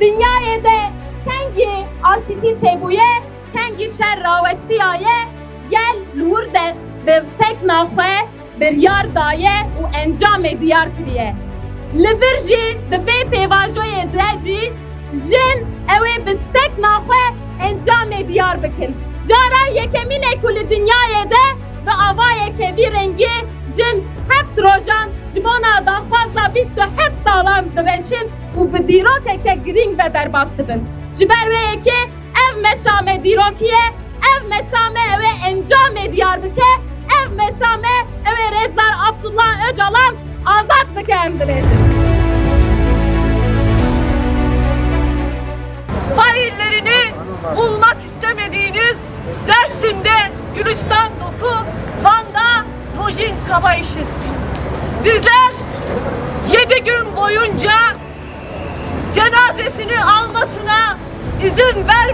Dinyaye kengi aşiti çebuye, kengi şerra ve stiyaye, gel lurde ve sekna fe bir yardaye u encame diyar kriye. Livirji de ve e pevajoye dreci, jin ewe bi sekna fe encame diyar bikin. Cara yekemine kuli dünyaya de ve avaye kevi rengi dibeşin u bi dîrokeke giring ve derbas dibin. Ji ber ev meşame dîrokiye, ev meşame ew encamê diyar ev meşame ew Rezdar Abdullah Öcalan azat bike em dibêjin. faillerini bulmak istemediğiniz Dersim'de Gülistan Doku, Van'da Nojin Kabayişiz. He's doing better.